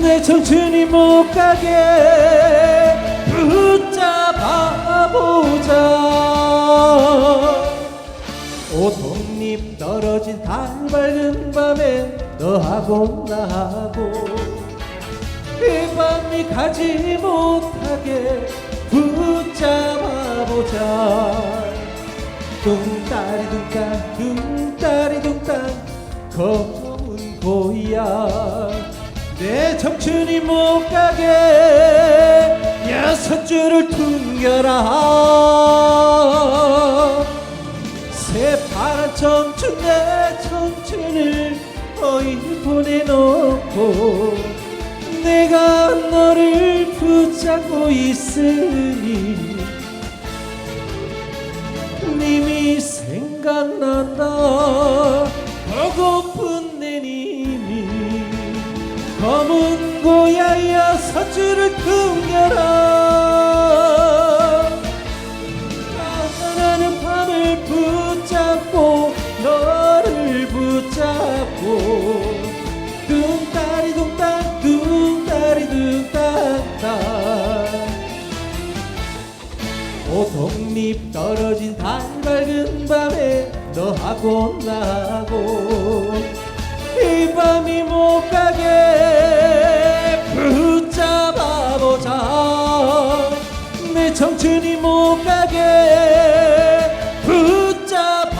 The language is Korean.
내 청춘이 못 가게 붙잡아 보자. 오톱잎 떨어진 달 밝은 밤에 너하고 나하고 이 밤이 가지 못하게 붙잡아 보자. 둥따리 둥땅 둥따리 둥땅 검은 고야 내 청춘이 못 가게 여섯 줄을 퉁겨라. 새파란 청춘 내 청춘을 어이 보내놓고 내가 너를 붙잡고 있으니 님이 생각난다. 보고픈 내 님이 검은 고야 여섯 줄을 퉁겨라. 나는 밤을 붙잡고 너를 붙잡고 둥따리 둥땅 둥따리 둥땅땅 오동잎 떨어진 달 밝은 밤에 너하고 나하고 이 밤이 못 가게 정신이 못 가게. 붙잡아보자.